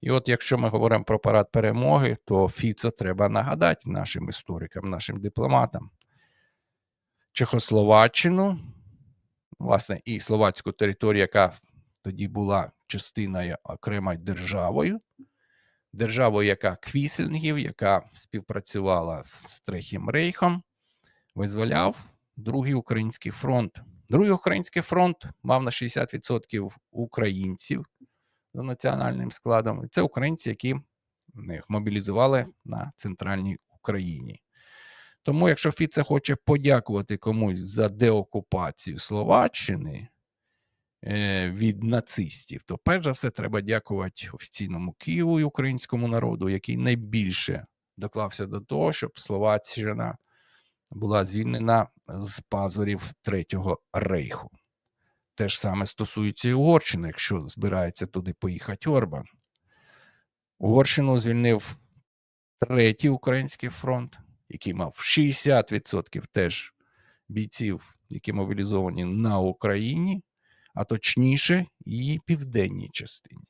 І от якщо ми говоримо про парад перемоги, то Фіцо треба нагадати нашим історикам, нашим дипломатам. Чехословаччину, власне, і словацьку територію, яка тоді була частиною окремою державою, державою, яка Квісельнгів, яка співпрацювала з Третім Рейхом, визволяв Другий Український фронт. Другий Український фронт мав на 60% українців за національним складом. Це українці, які їх мобілізували на центральній Україні. Тому, якщо Фіце хоче подякувати комусь за деокупацію Словаччини е, від нацистів, то перш за все треба дякувати офіційному Києву і українському народу, який найбільше доклався до того, щоб Словаччина була звільнена з пазурів Третього рейху. Те ж саме стосується і Угорщини, якщо збирається туди поїхати Орбан. Угорщину звільнив Третій Український фронт, який мав 60% теж бійців, які мобілізовані на Україні, а точніше, її південній частині.